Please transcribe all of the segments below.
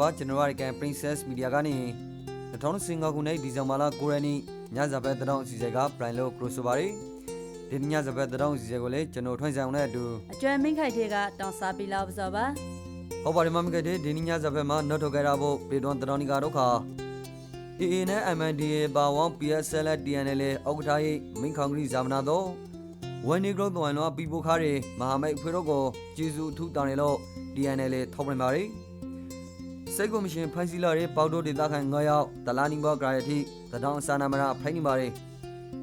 ပါကျွန်တော်တို့ကန် Princess Media ကနေ2015ခုနှစ်ဒီဇင်ဘာလ9ရက်နေ့ညစာဘက်တောင်အစီအစဉ်က Prime လို့ cross ဆိုပါတယ်ဒီညစာဘက်တောင်အစီအစဉ်ကိုလည်းကျွန်တော်ထွန်းဆောင်နဲ့အတူအကျွမ်းမင်းခိုက်တဲ့ကတောင်စားပြီးလောက်ဆိုပါဟောပါတယ်မမကတဲ့ဒီညစာဘက်မှာနောက်ထုတ်ခဲ့တာဖို့ပေတွန်တောင်နီကတော့ခါ AA နဲ့ MNDA ပါဝမ် PSL TNL အောက်ကထားရေးမင်းခေါင်ဂရီဇာမနာတော့ဝန်ဒီဂရုတ်တော်လောပီပိုခါရီမဟာမိတ်ဖွေတော့ကိုကျေစုထူတောင်းတယ်လို့ TNL ထောက်ပြပါတယ် စိတ်ကိုမရှင်ဖိုင်စီလာရဲ့ပေါတိုဒေတာခိုင်9ယောက်တလာနီဘောဂရာယတီသတောင်ဆာနာမရာဖိုင်နေပါတယ်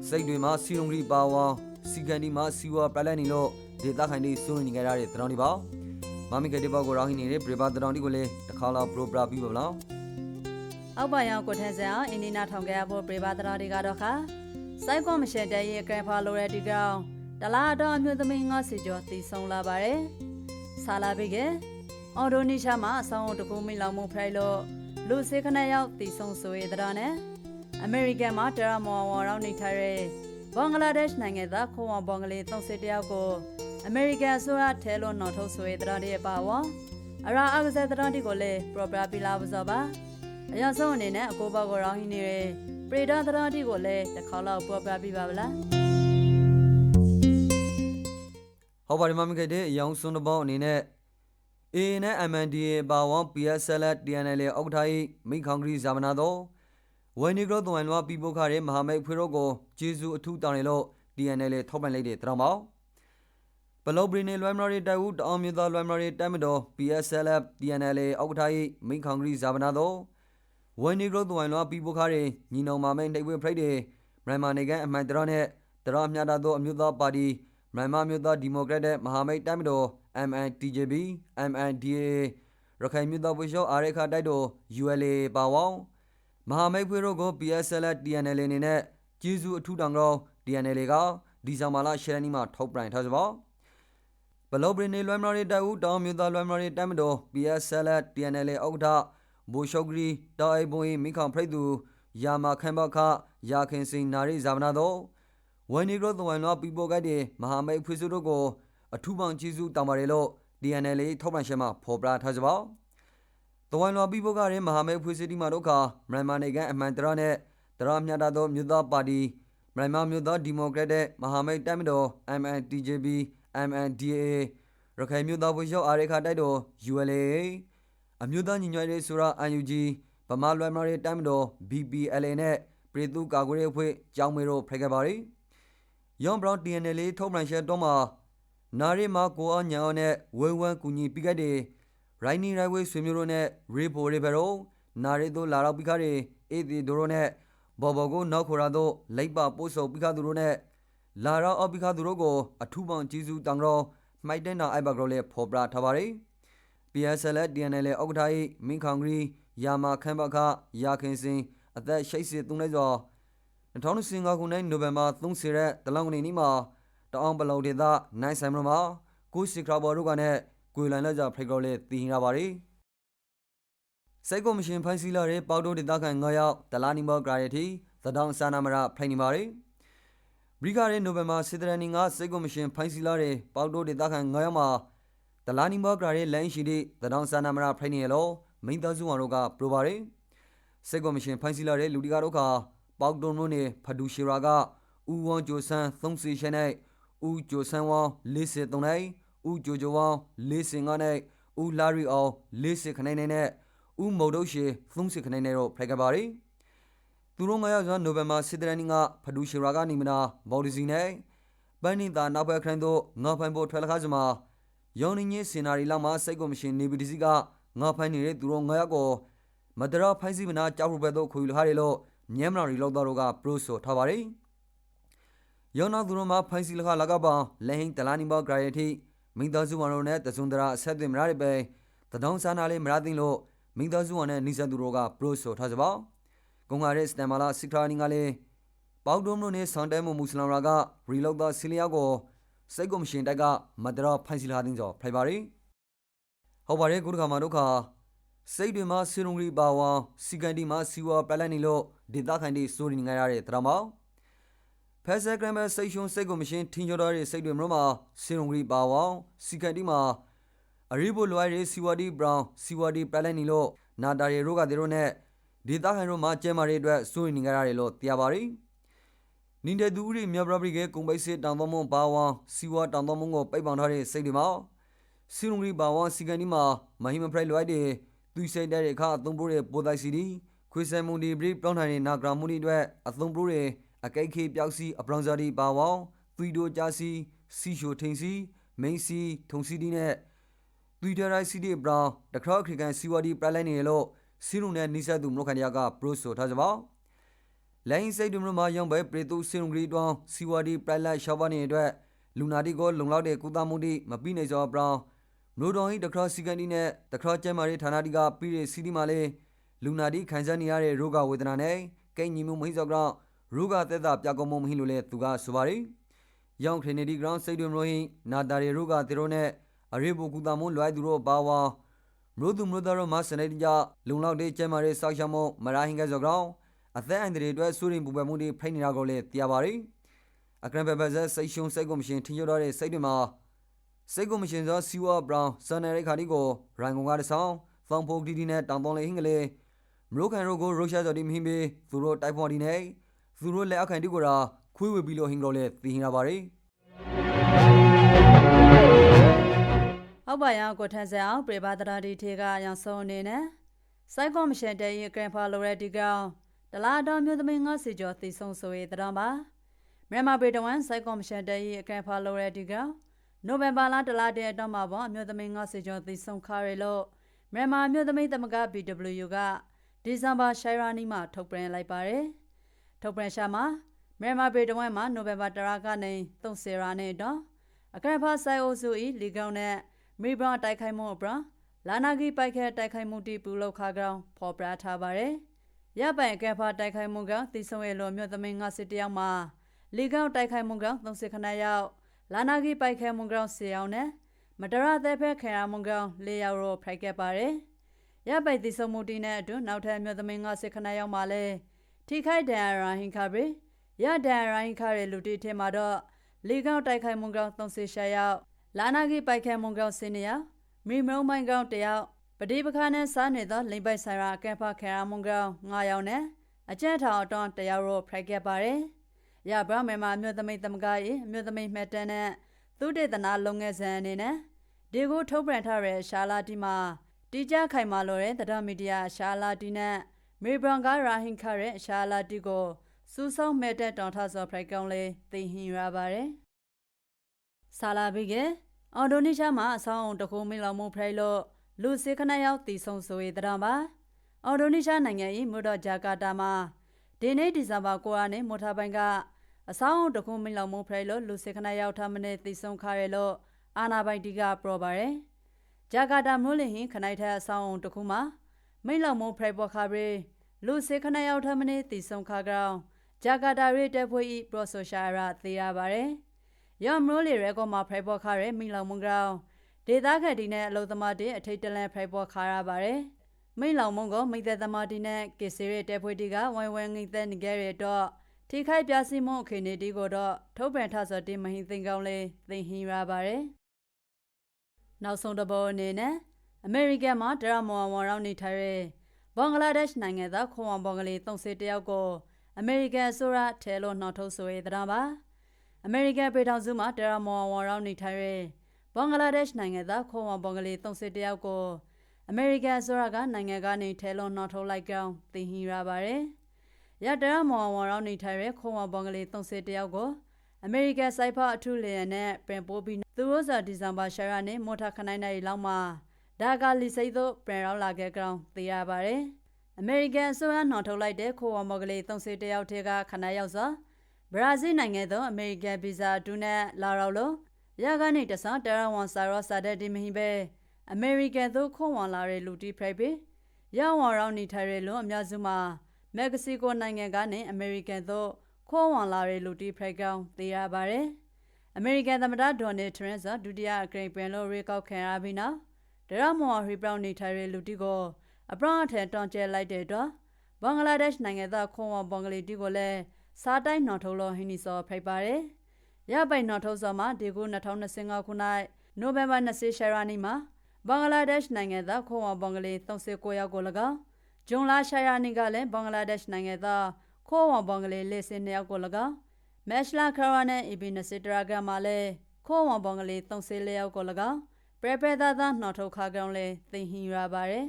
စိတ်တွေမှာစီရုံဂရီပါဝါစီကန်ဒီမှာစီဝါပလက်နေလို့ဒေတာခိုင်ဒီစိုးနေကြရတဲ့သတောင်ဒီပါမမီကတိဘောကိုရောင်းနေတဲ့ပြပသတောင်ဒီကိုလည်းတစ်ခါလောက်ပရိုပရာပြီးပါလားအောက်ပါရောင်ကိုထန်းစံအောင်အင်းဒီနာထောင်ခဲ့ဖို့ပြေပါတော်တွေကတော့ခါစိုက်ကွန်မရှင်တဲ့ရဲ့ကရဖာလိုရဲတီကောင်တလားတော့အမျိုးသမီးငါစီကျော်တည်ဆုံလာပါတယ်ဆာလာပိက အော်ဒိုနီရှာမှာအဆောင်တကူမီလောင်မှုဖရိုက်လို့လူစေခနဲ့ရောက်တည်ဆုံဆိုရတဲ့နဲ့အမေရိကန်မှာတရာမော်ဝေါ်ရောက်နေထိုင်တဲ့ဘင်္ဂလားဒေ့ရှ်နိုင်ငံသားခိုးဝဘင်္ဂလီ30တယောက်ကိုအမေရိကန်ဆိုရထဲလို့နော်ထုတ်ဆိုရတဲ့တဲ့ပါဝါအရာအကစားတဲ့တဲ့ကိုလေပရိုပရာပီလာဘဇောပါအရဆုံးအနေနဲ့အကိုဘောကိုရောင်းဟင်းနေတဲ့ပရိဒါသရတိကိုလည်းတစ်ခါလောက်ပေါ်ပြပြပါဗလားဟောပါတယ်မမကတဲ့အယောင်စွန်းတပေါင်းအနေနဲ့ A နဲ့ MNDA ပါဝမ် PSL TNL အောက်ထားရေးမိခေါင်ဂရီဇာမနာတော့ဝန်ဒီဂရော့တဝန်လွားပီပိုခါရဲ့မဟာမိတ်ဖွေရောကိုဂျေဇူအထူးတောင်းတယ်လို့ TNL ထောက်ပံ့လိုက်တဲ့တရောင်ပေါဘလော့ဘရီနေလွိုင်းမရီတိုင်ဝူတအောင်မြို့သားလွိုင်းမရီတိုင်မတော် PSL TNL အောက်ထားရေးမိခေါင်ဂရီဇာမနာတော့ဝန်ဒီဂရော့တဝန်လွားပီပိုခါရဲ့ညီနောင်မာမိတ်နှိပ်ဝဲဖရိုက်တဲ့မြန်မာနိုင်ငံအမှန်တရနဲ့တရမြတာသောအမျိုးသားပါတီမြန်မာမျိုးသားဒီမိုကရက်တစ်မဟာမိတ်တိုင်မတော် MNTJB MNDA ရခိုင်မျိုးသားဝှရှောအာရခတိုက်တော် ULA ပါဝေါမဟာမိတ်ဖွဲ့တို့ကို PSL TNL အနေနဲ့ကျေးဇူးအထူးတောင်းကြောင်း TNL ကဒီဇင်ဘာလ10ရက်နေ့မှာထုတ်ပြန်ထားသဘောဘလော့ဘရီနေလွမ်မရီတိုင်ဦးတောင်မျိုးသားလွမ်မရီတိုင်မတော် PSL TNL ဥက္ကဋ္ဌဘူရှော့ဂရီတာအိဘွန်မိခေါင်ဖရိတ်သူယာမာခမ်ဘခယာခင်စင်နာရီဇာမနာတော်ဝန်ဒီဂရော့တဝန်လောပီပိုကတဲ့မဟာမိတ်ဖွဲ့စုတို့ကို အထူးပေါင်းကျေးဇူးတောင်းပါတယ်လို့ DNL ထောက်ပံ့ရှင်မှဖော်ပြထားကြပါ။တဝန်လွာပြည်ပေါ်ကရင်မဟာမိတ်ဖွဲ့စည်းတီမှာတို့ခါမြန်မာနိုင်ငံအမှန်တရနဲ့တရမြတာသောမြို့သားပါတီမြန်မာမြို့သားဒီမိုကရက်တစ်မဟာမိတ်တပ်မတော် MNTJB MNDAA ရခိုင်မြို့သားဖွဲ့ချုပ်အာရခတိုက်တော် ULA အမျိုးသားညီညွတ်ရေးဆိုရာ UNG ဗမာလွယ်မာရီတပ်မတော် BPLA နဲ့ပြည်သူ့ကာကွယ်ရေးအဖွဲ့ကြောင်းမေတို့ဖိတ်ခဲ့ပါရီ။ Young Brown TNL ထုတ်ပြန်ချက်တော့မှာ နာရီမာကိုအညာနဲ့ဝဲဝဲကူညီပြီးခဲ့တဲ့ရိုင်းနီရိုင်ဝဲဆွေမျိုးတို့နဲ့ရေဖိုရေဘရောနာရီတို့လာတော့ပြီးခါတဲ့အေဒီတို့တို့နဲ့ဘော်ဘော်ကိုနောက်ခေါ်ရတော့လိပ်ပပို့ဆုံပြီးခါသူတို့နဲ့လာတော့အပြီးခါသူတို့ကိုအထူးပေါင်းကျေးဇူးတောင်းတော့မိုက်တဲ့နာအိုက်ဘဂရောလေးဖော်ပြထားပါရီ PSL DNL အောက်ထားရေးမင်းခေါင်ဂရီယာမာခမ်ဘခယာခင်စင်အသက်83နှစ်ကျော်2015ခုနှစ်နိုဝင်ဘာ30ရက်တလောင်းကနေနီမှာ တအောင်ပလောင်ဒေသနိုင်ဆိုင်မမှာကိုစီခရာဘော်တို့ကနဲ့ကိုလန်လက်ကြဖိတ်ကောလေးတည်နေပါရီစိတ်ကောမရှင်ဖိုင်စီလာရဲ့ပေါတိုဒေသခံ9ယောက်တလာနီမောဂရာယတီသတောင်စာနာမရဖိတ်နေပါရီဘရီဂါရဲ့နိုဝင်ဘာစစ်တရနီကစိတ်ကောမရှင်ဖိုင်စီလာရဲ့ပေါတိုဒေသခံ9ယောက်မှာတလာနီမောဂရာရဲ့လိုင်းရှိတဲ့သတောင်စာနာမရဖိတ်နေရလို့မိန်သားစုဝါတို့ကပရိုပါရီစိတ်ကောမရှင်ဖိုင်စီလာရဲ့လူဒီကာတို့ကပေါတုံတို့နေဖဒူရှီရာကဦးဝွန်ဂျိုဆန်သုံးစီရှနဲ့ ဦးဂျိုဆန်ဝေါ43နိုင်ဦးဂျိုဂျိုဝေါ45နိုင်ဦးလာရီအောင်40ခနိုင်နဲ့ဦးမုံဒုတ်ရှေ30ခနိုင်နဲ့တော့ဖိုက်ကပါရီသူတို့ငါရောက်စွာနိုဝင်ဘာ10ရက်နေ့ကဖဒူရှီရာကနေမနာဘော်ဒီစီနဲ့ပန်းနေတာနောက်ဘက်ခရိုင်တို့ငါဖိုင်ဖို့ထွက်လာခါစမှာယောင်းနေညစင်နာရီလောက်မှာစိတ်ကိုမရှင်နေပီတီစီကငါဖိုင်နေတဲ့သူတို့ငါရောက်ကိုမဒရာဖိုင်စီမနာကြောက်ရဘက်တို့ခွေလူဟားတယ်လို့မြန်မာရီလောက်တော်တို့ကပရိုဆိုထားပါရီယော နာသူတို့မှာဖိုင်စီလခလာကပောင်လဲဟင်းတလာနီဘောဂရယတီမိသားစုဝန်တို့နဲ့တစွန်ဒရာအဆက်သွင်းမရတဲ့ပဲတဒေါင်းဆာနာလေးမရသိလို့မိသားစုဝန်နဲ့နိစသူတို့ကပရိုဆိုထားကြပါကုံကာရဲစတမ်မာလာစစ်ခရာနီကလေးပေါဒုံတို့နဲ့ဆန်တဲမမူစလမ်ရာကရီလောက်သားစီလီယာကိုစိတ်ကုမရှင်တိုက်ကမဒရာဖိုင်စီလာတင်းကြောဖိုင်ပါရီဟောပါရဲကုဒကမာတို့ခါစိတ်တွေမှာစီရုံဂရီပါဝါစီကန်ဒီမှာစီဝါပလက်နေလို့ဒေတာခိုင်ဒီစိုးရင်ငရရတဲ့တရမောင် ဖက်ဆယ်ဂရမ်မစိတ်ရှုံစိတ်ကိုမရှင်းထင်းကျော်တဲ့စိတ်တွေမလို့မှာစီရုံဂရီပါဝါစီကန်ဒီမှာအရီဘိုလွိုင်ရီစီဝါဒီဘရောင်းစီဝါဒီပလက်နေလို့နာတာရီရိုးကတဲ့တို့နဲ့ဒေသခံတို့မှကျဲမာရီအတွက်စိုးရိမ်နေကြရတယ်လို့သိရပါတယ်။နင်းတဲ့သူဦးရီမြပရပရိကကုံပိတ်စစ်တောင်တော်မွန်ဘာဝံစီဝါတောင်တော်မွန်ကိုပိတ်ပင်ထားတဲ့စိတ်တွေမှာစီရုံဂရီဘာဝံစီကန်ဒီမှာမဟိမဖရိုက်လွိုက်တဲ့သူစိတ်တဲ့အခါအသုံးပိုးတဲ့ပိုတိုင်စီဒီခွေဆန်မွန်ဒီဘရိပြောင်းထိုင်တဲ့နာဂရာမူနီအတွက်အသုံးပိုးတဲ့ အကိတ်ခေပျောက်စီအပရောင်ဇာဒီဘာဝံသွီဒိုကြာစီစီရှိုထင်းစီမိန်စီထုံစီဒီနဲ့သွီတာရိုက်စီဒီဘရောင်းတခါခရီကန်စီဝါဒီပရလိုက်နေလို့စီရုံနဲ့နီးစပ်သူမလို့ခန်ရကပရိုဆိုထားကြပါလိုင်းစိတ်ဒုမမရောင်းပဲပရီတူစီရုံဂရီတွန်းစီဝါဒီပရလိုက်ရှောက်ပါနေအတွက်လူနာတီကိုလုံလောက်တဲ့ကုသမှုတိမပြီးနေစောဘရောင်းနိုတော်ဟီတခါစီကန်ဒီနဲ့တခါကျဲမာရီဌာနတီကပြီးတဲ့စီဒီမာလေးလူနာတီခံစားနေရတဲ့ရောဂဝေဒနာနဲ့ကိန်းညီမှုမဟိစောကြောင့် ရောဂသက်သာပြကောမှုမဟိလို့လဲသူကဆိုပါရီယောင်ခရနေဒီဂရောင်းစိတ်တွင်မလို့ဟိနာတာရီရုကတေရိုနဲ့အရေဘူကူတာမွန်လွိုက်သူတို့ပါဝါမလို့သူမလို့တော်မစနေကြလုံလောက်တဲ့ကျဲမာရေးစောက်ရှောက်မှုမရာဟင်ကကြောကောင်အသက်အန္တရာယ်အတွက်စူရင်ပူပယ်မှုတွေဖိနေတာကိုလည်းသိရပါရီအကရန်ပပဇက်စိတ်ရှုံစိတ်ကိုမရှင်ထင်ရတော့တဲ့စိတ်တွေမှာစိတ်ကိုမရှင်သောစီဝါဘရောင်းစန်နယ်ရိခါဒီကိုရိုင်ကွန်ကတဆောင်ဖောင်ဖိုကတီတီနဲ့တောင်ပေါင်းလေးဟင်းကလေးမလို့ကန်ရိုကိုရုရှားစော်ဒီမဟင်းပေးသူတို့တိုက်ဖော်ဒီနဲ့ သူတို့လက်အောက်ခံတီကိုရာခွေးဝေပြီးလို့ဟင်းကိုလည်းသိဟင်ရပါရီဟုတ်ပါရောကိုထန်းစံအောင်ပြပါတရာဒီထေကရောင်ဆုံးအနေနဲ့စိုက်ကောမရှင်တဲရင်ဂရန်ဖာလိုရက်ဒီကောင်တလာတော်မျိုးသမီးငါစီကျော်တီဆုံဆိုရတဲ့တော်ပါမြန်မာပြည်တော်ဝန်စိုက်ကောမရှင်တဲရင်ဂရန်ဖာလိုရက်ဒီကောင်နိုဝင်ဘာလတလာတဲ့အတော့မှာပေါ့အမျိုးသမီးငါစီကျော်တီဆုံခါရလို့မြန်မာမျိုးသမီးသမဂ BW ကဒီဇင်ဘာရှိုင်ရာနီမှာထုတ်ပြန်လိုက်ပါတယ် ထုတ်ပြန်ရှာမှာမြန်မာပြည်တော်ဝန်မှာနိုဝင်ဘာတရာကနေ30ရာနဲ့တော့အကရဖာဆိုင်အိုစုဤလီကောင်နဲ့မိဘတိုက်ခိုက်မှုအပရာလာနာဂီပိုက်ခဲတိုက်ခိုက်မှုတီပူလောက်ခါကောင်ဖော်ပြထားပါတယ်။ရပိုင်ကဲဖာတိုက်ခိုက်မှုကတီဆုံရဲ့လိုမြို့သမင်းငါစစ်တယောက်မှာလီကောင်တိုက်ခိုက်မှုက30ခဏရောက်လာနာဂီပိုက်ခဲမှုကောင်10ယောက်နဲ့မတရသက်ဖက်ခဲရမှုကောင်4ယောက်ရောဖိုက်ခဲ့ပါတယ်။ရပိုင်တီဆုံမှုတီနဲ့အတူနောက်ထပ်မြို့သမင်းငါစစ်ခဏရောက်မှာလဲ ထိခိုက်ဒဏ်ရာဟင်ခါပြီရဒဏ်ရာဟင်ခါရဲ့လူတီထဲမှာတော့လီကောင်တိုက်ခိုက်မှုကောင်30ရှာရောက်လာနာဂီပိုက်ခဲမုံကောင်စင်းနေရမိမုံမိုင်းကောင်တယောက်ပတိပခါနဲ့စားနေသောလိမ့်ပိုက်ဆိုင်ရာကဲဖာခဲရာမုံကောင်9ယောက်နဲ့အကျက်ထောင်အတွန်းတယောက်ရောဖရိုက်ခဲ့ပါတယ်။ရဗရမေမာအမျိုးသမီးသမဂရေအမျိုးသမီးမှတ်တမ်းနဲ့သုတေသနလုပ်ငန်းစဉ်အနေနဲ့ဒီကိုထုတ်ပြန်ထားတဲ့ရှာလာတီမှာတီကြခိုင်မာလို့တဲ့သတင်းမီဒီယာရှာလာတီနဲ့ မေဘရန်ကရာဟင်ခါရဲ့ရှာလာတီကိုစူးစောင်းမဲ့တဲ့တောင်ထဆော့ဖရိုက်ကောင်လေးသိဟင်ရပါတယ်။ဆာလာဘီကအော်ဒိုနီးရှားမှာအဆောင်အုံတစ်ခုမင်းလောင်မှုဖရိုက်လို့လူစေခဏရောက်တည်ဆုံဆိုရတဲ့ပါအော်ဒိုနီးရှားနိုင်ငံ၏မြို့တော်ဂျာကာတာမှာဒီနေ့ဒီဇင်ဘာ9ရက်နေ့မော်တာပိုင်းကအဆောင်အုံတစ်ခုမင်းလောင်မှုဖရိုက်လို့လူစေခဏရောက်ထားမနဲ့တည်ဆုံခါရလို့အာနာပိုင်တီကပြောပါတယ်ဂျာကာတာမြို့လင်ဟင်ခနိုင်ထက်အဆောင်အုံတစ်ခုမှာ မိလောင်မှုဖရိုက်ပေါ်ခါပြီးလူစေခဏရောက်ထားမနဲ့တည်ဆုံခါကောင်ဂျာကာတာရေးတပ်ဖွဲ့၏ပရိုဆိုရှာရာသိရပါတယ်ရောင်မလို့လေရဲကောမှာဖရိုက်ပေါ်ခါရဲမိလောင်မှုကောင်ဒေသခံဒီနဲ့အလုံသမားတွေအထိတ်တလန့်ဖရိုက်ပေါ်ခါရပါတယ်မိလောင်မုံကမိသက်သမားဒီနဲ့ကေစီရဲတဲဖွေးတီကဝိုင်းဝန်းငိသက်နေကြရတော့ထိခိုက်ပြစီမုံအခင်းနေဒီကိုတော့ထုတ်ပြန်ထဆိုတင်မဟင်းသိင်ကောင်းလေးသိဟင်းရပါတယ်နောက်ဆုံးတစ်ပေါ်အနေနဲ့ အမေရိကန်မှာဒရမော်ဝန်ရောက်နေထိုင်တဲ့ဘင်္ဂလားဒေ့ရှ်နိုင်ငံသားခွန်ဝန်ဘောင်ကလေး30တယောက်ကိုအမေရိကန်ဆိုရထဲလို့နှောက်ထုတ်ဆိုရတဲ့ပါအမေရိကန်ပြည်ထောင်စုမှာဒရမော်ဝန်ရောက်နေထိုင်တဲ့ဘင်္ဂလားဒေ့ရှ်နိုင်ငံသားခွန်ဝန်ဘောင်ကလေး30တယောက်ကိုအမေရိကန်ဆိုရကနိုင်ငံကနေထဲလို့နှောက်ထုတ်လိုက်ကြောင်းသိဟင်ရပါတယ်ရတရမော်ဝန်ရောက်နေထိုင်တဲ့ခွန်ဝန်ဘောင်ကလေး30တယောက်ကိုအမေရိကန်စိုက်ဖအထူးလျံနဲ့ပြန်ပို့ပြီးသူတို့စာဒီဇင်ဘာရှာရနဲ့မော်တာခနိုင်နိုင်လောက်မှာ ဒါကလီစိတ်တို့ပြန်ရောက်လာခဲ့ကြောင်းသိရပါတယ်။အမေရိကန်အစိုးရနှောင်ထုတ်လိုက်တဲ့ခိုးဝမော်ကလေး30တယောက်ထဲကခဏရောက်စွာဘရာဇီးနိုင်ငံသောအမေရိကန်ဗီဇာတူနဲ့လာရောက်လို့ရကနေတဆတရဝန်ဆာရောစာတဲ့ဒီမဟိပဲအမေရိကန်သို့ခွန်ဝန်လာတဲ့လူတီဖရိုက်ပေရဝန်ရောက်နေထိုင်တဲ့လူအများစုမှာမက္ကဆီကိုနိုင်ငံကနေအမေရိကန်သို့ခွန်ဝန်လာတဲ့လူတီဖရိုက်ကောင်သိရပါတယ်။အမေရိကန်သမ္မတဒေါ်နယ်ထရန့်ဒုတိယအကြိမ်ပြန်လို့ရေကောက်ခံရပြီးနောက် ဒရမော်ရီဘရောင်နေထိုင်တဲ့လူတီကိုအပရအထက်တွန်ကျဲလိုက်တဲ့တော့ဘင်္ဂလားဒေ့ရှ်နိုင်ငံသားခွန်ဝဘင်္ဂလီတီကိုလည်းစားတိုင်းနော်ထုတ်လို့ဟင်းနီစောဖိတ်ပါတယ်။ရပိုင်နော်ထုတ်စောမှာဒီကူ2025ခုနှစ်နိုဝင်ဘာ20ရှာရာနီမှာဘင်္ဂလားဒေ့ရှ်နိုင်ငံသားခိုးဝင်ဘင်္ဂလီ39ယောက်ကို၎င်းဂျွန်လာရှာယာနီကလည်းဘင်္ဂလားဒေ့ရှ်နိုင်ငံသားခိုးဝင်ဘင်္ဂလီ42ယောက်ကို၎င်းမက်ရှလာခရာနဲ့အီဘီနစစ်တရာကမှာလည်းခိုးဝင်ဘင်္ဂလီ34ယောက်ကို၎င်း ပရပရသာသာနှောက်ထုတ်ခါကောင်လည်းသိဟင်ရပါတယ်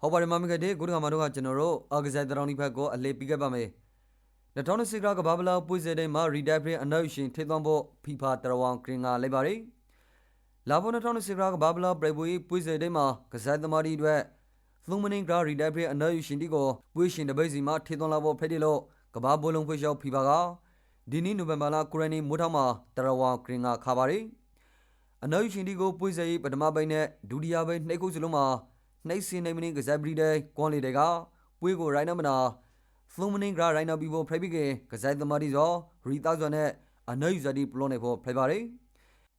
ဟုတ်ပါတယ်မမကတဲ့ကိုတကမာတို့ကကျွန်တော်တို့အာဂဇိုင်တရောင်းဒီဘက်ကိုအလေးပြီးခဲ့ပါမယ်2010ကကဘာဘလာပွေစတဲ့မှာရီဒိုက်ဖရအနောက်ရှင်ထေသွမ်းဖို့ဖီဖာတရဝမ်ကရင်ကလိုက်ပါတယ်လာဖို့2010ကဘာဘလာပရိပွေပွေစတဲ့မှာကစားသမားတွေအတွက်သုံးမင်းကရီဒိုက်ဖရအနောက်ရှင်ဒီကိုပွေရှင်တပိတ်စီမှာထေသွမ်းလာဖို့ဖက်တယ်လို့ကဘာဘလုံးဖွေးလျှောက်ဖီဖာက ဒီနေ့နိုဝင်ဘာလ9ရက်နေ့မိုးထောင်မှာတရဝမ်ကရင်ကခါပါတယ်အနောက်ရှင်ဒီကိုပွေစရေးပထမပိုင်းနဲ့ဒုတိယပိုင်းနှစ်ခုစလုံးမှာနှိပ်စင်းနေမင်းကစားပရီတဲ့ကွန်လီတဲ့ကပွေးကိုရိုင်းနမနာဖလုံးမင်းကရိုင်းနဘီဘောဖရိုက်ပြီးကစားသမားဒီဇောရီတောက်ဇောနဲ့အနိုင်ယူဇာဒီပလောနေဖို့ဖရိုက်ပါတယ်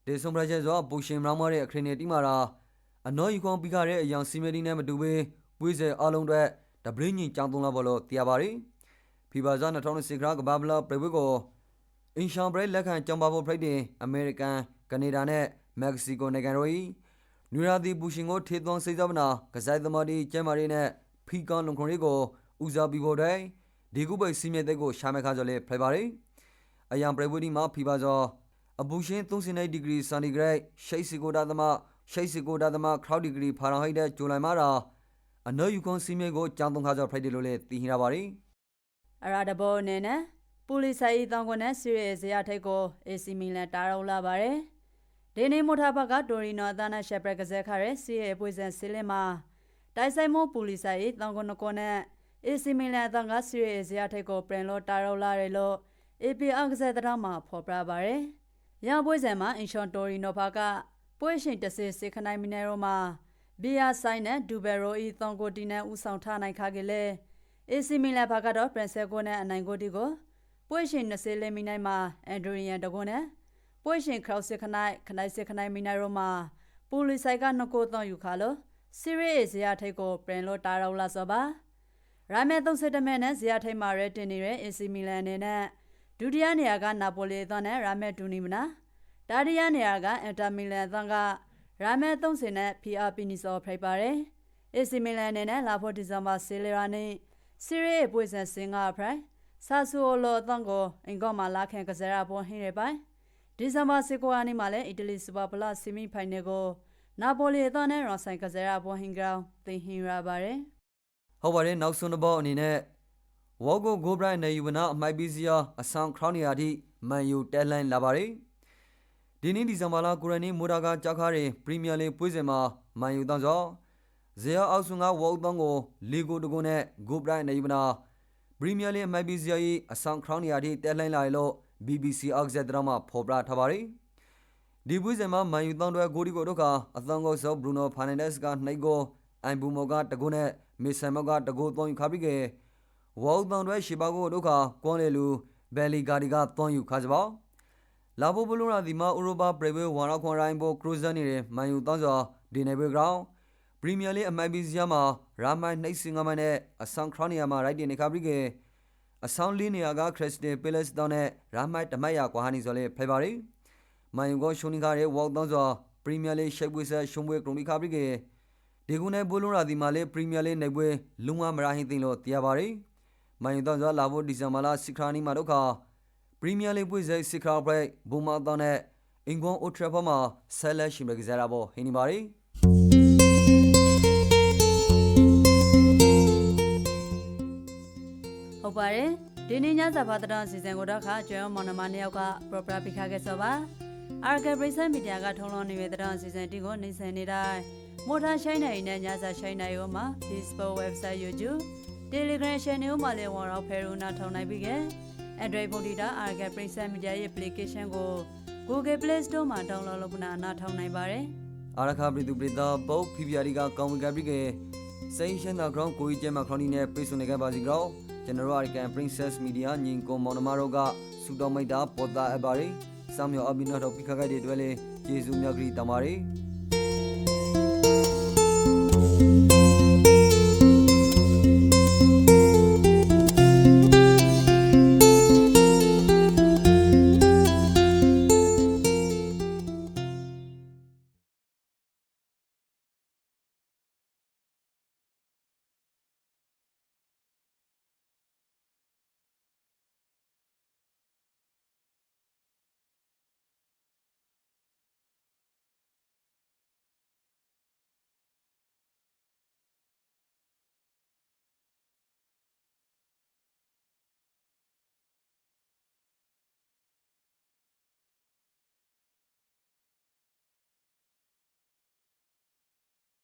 ဒေဆုံပရဂျက်ဇောပူရှင်မလောင်းမတဲ့အခရင်နေတီမာရာအနော်ယူကွန်ပြီးခတဲ့အယောင်စီမီဒီနဲ့မတူဘဲပွေးစဲအားလုံးအတွက်ဒဘရင်းညင်ကြောင်းသုံးလာဘောလို့တရားပါတယ်ဖီဘာဇာ2010ခရကဘာဘလာပရိဝစ်ကို အင်ရှန်ဘရိတ်လက်ခံကြောင်းပါဖို့ဖရိုက်တဲ့အမေရိကန်ကနေဒါနဲ့မက္ကဆီကိုနိုင်ငံတို့၏နူရာဒီဘူရှင်ကိုထေသွန်စိတ်သမနာကစားသမားတွေကျမ်းမာရေးနဲ့ဖီကန်လုံခွန်လေးကိုဦးစားပြီးဖို့တဲ့ဒီကုပိတ်စီးမြဲတဲ့ကိုရှာမဲခါကြော်လေဖလိုက်ပါရီအယံပရဝဒီမှာဖီပါဇောအဘူရှင်39ဒီဂရီစန်တီဂရိတ်ရှိတ်စီကိုဒါသမရှိတ်စီကိုဒါသမခရောက်ဒီဂရီဖာရန်ဟိုက်တဲ့ဂျူလိုင်မှာတာအနော်ယူကွန်စီးမြဲကိုကြောင်းသုံးခါကြော်ဖလိုက်တယ်လို့လေသိဟိရပါရီအရာတဘောအနေနဲ့ ပူလီဆိုင်တောင်ကွနဲ့စီရဲဇရာထိတ်ကို AC မီလန်တာရောက်လာပါတယ်ဒီနေ့မိုထာဘကတိုရီနိုအသနာရှက်ပရကဇက်ခရဲစီရဲပွေစံစီလင်မှာတိုက်ဆိုင်မိုပူလီဆိုင်တောင်ကွနကောနဲ့ AC မီလန်အသငါစီရဲဇရာထိတ်ကိုပရင်လို့တာရောက်လာတယ်လို့ AP အကဇက်တောင်မှာဖော်ပြပါတယ်ရပွေစံမှာအင်ရှွန်တိုရီနိုဘကပွေရှင်တစေစေခနိုင်မီနယ်ရိုမှာဘီယာဆိုင်နဲ့ဒူဘယ်ရိုဤတောင်ကိုတီနဲ့ဦးဆောင်ထားနိုင်ခါကလေး AC မီလန်ဘကတော့ပရန်ဆယ်ကိုနဲ့အနိုင်ကိုတီကို ပွေရှင်20လမီနိုင်မှာအန်ဒရီယန်တကွနဲ့ပွေရှင်ခရောက်စစ်ခနိုင်ခနိုင်စစ်ခနိုင်မီနိုင်ရိုမှာပူလီဆိုင်ကနကိုတောင်းယူခါလို့စီရီဇီယာထိတ်ကိုပရင်လို့တာရောက်လာစောပါရာမဲ37မဲနဲ့ဇီယာထိတ်မှာရဲတင်နေတဲ့ AC မီလန်အနေနဲ့ဒုတိယနေရာကနာပိုလီသောနဲ့ရာမဲဒူနီမနာတာရီယာနေရာကအင်တာမီလန်သောကရာမဲ30နဲ့ PR ပီနီဆိုဖိတ်ပါတယ် AC မီလန်အနေနဲ့လာဖို့ဒီဇင်ဘာဆီလီရာနဲ့စီရီရဲ့ပွေစံစင်ကဖရိုင် ဆာဆူလိုအတန်ကိုအင်ကောမှာလာခင်ကစားရပေါ်ဟင်းရပိုင်ဒီဇင်ဘာစီကိုအနီမှာလည်းအီတလီစူပါပလဆီမီဖိုင်နယ်ကိုနာပိုလီအတန်နဲ့ရော်ဆိုင်ကစားရပေါ်ဟင်းကောင်တင်ဟင်းရပါတယ်ဟုတ်ပါတယ်နောက်ဆုံးတစ်ပေါက်အနေနဲ့ဝေါကိုဂိုဘရိုင်နေယူဝနာအမိုက်ပီစီယာအဆောင်ခရောင်းနီယာတိမန်ယူတဲလိုင်းလာပါတယ်ဒီနေ့ဒီဇင်ဘာလကိုရနီမိုဒါကကြောက်ခါရင်ပရီးမီယာလိပွဲစဉ်မှာမန်ယူတောင်းစောဇေယအောက်ဆုငါဝေါတောင်းကိုလီဂိုတကုန်းနဲ့ဂိုဘရိုင်နေယူဝနာ ပရီးမီယာလိအမိုက်ပီစီယာ၏အဆောင်ခရောင်းနီယာတိတဲလိုင်းလာလို့ BBC အောက်ဇက်ဒရမှာဖော်ပြထားပါတယ်ဒီပွဲစဉ်မှာမန်ယူတောင်းတဲ့ဂိုဒီကိုတို့ကအသံကိုဆောဘရူနိုဖာနန်ဒက်စ်ကနှိတ်ကိုအိုင်ဘူမောကတကုန်းနဲ့မီဆန်မောကတကုန်းသွင်းခါပြီးကဝေါတောင်းတဲ့ရှီပါကိုတို့ကကွန်လေလူဘယ်လီဂါဒီကသွင်းယူခါစပါလာဘိုဘလူရာဒီမာဥရောပပရိဝေဝါရခွန်ရိုင်းဘိုခရူဇန်နေတဲ့မန်ယူတောင်းစွာဒီနေဘေဂရောင်းပရီးမီယာလိအမိုင်ဘီဇီယာမှာ ရာမိုင်နှိတ်စင်ငါမနဲ့အဆောင်ခရနီယာမှာရိုက်တင်နေခါပြီးကအဆောင်လေးနေရာကခရစ်စတယ်ပီလက်စ်တောင်းနဲ့ရာမိုင်တမတ်ယာကွာဟာနီဆိုလေဖိပါရီမန်ယူကရှုံနီကားရဲ့ဝေါတောင်းစွာပရီးမီယာလိရှိတ်ပွေဆက်ရှုံးပွဲကရုံဒီခါပြီးကဒီကုနဲ့ဘိုလိုရာဒီမာလေပရီးမီယာလိနိုင်ပွဲလုံဝမရာဟင်တင်လို့တရားပါရီမန်ယူတောင်းစွာလာဖို့ဒီဇင်ဘာလ6ခါနီမှာတော့ခါပရီးမီယာလိပွဲဆက်6ခါဘရိတ်ဘူမာတောင်းနဲ့အင်ကွန်အိုထရဖော်မှာဆဲလက်ရှိမကစားရဖို့ဟင်းနေပါရီ ဟုတ်ပါတယ်ဒီနေ့ညစာဖတ်တဲ့စီစဉ်ကိုတော့ခါကျွမ်းမောင်နှမနှစ်ယောက်က proper ပိခါခဲ့စောပါအာဂဘရိဆန်မီဒီယာကထုံးလုံးနေတဲ့တဲ့စီစဉ်တီကိုနေဆက်နေတိုင်းမိုတာရှိုင်းနိုင်နဲ့ညစာရှိုင်းနိုင်ရောမှာ Facebook website YouTube Telegram channel မှာလည်းဝန်တော့ဖယ်ရူနာထောင်နိုင်ပြီက Android ဖုန်းတီတာအာဂဘရိဆန်မီဒီယာရဲ့ application ကို Google Play Store မှာ download လုပ်နာနာထောင်နိုင်ပါတယ်အာရခပရိသူပရိသပုတ်ဖီဖီယာရီကကောင်းဝေကပရိကေစိန်ရှင်သာဂရောင်းကိုကြီးကျဲမှာခရောင်းနီနဲ့ပိတ်ဆိုနေကြပါစီကြော ကျွန်တော်တို့အရိကန် Princess Media ညီကိုမောင်နှမတို့ကစူတော်မိတ်တာပေါ်တာအပ်ပါရီစောင်းမြော်အဘိနောတော့ပိခခိုက်တဲ့အတွက်လေကျေးဇူးမြတ်ကြီးတမာရီ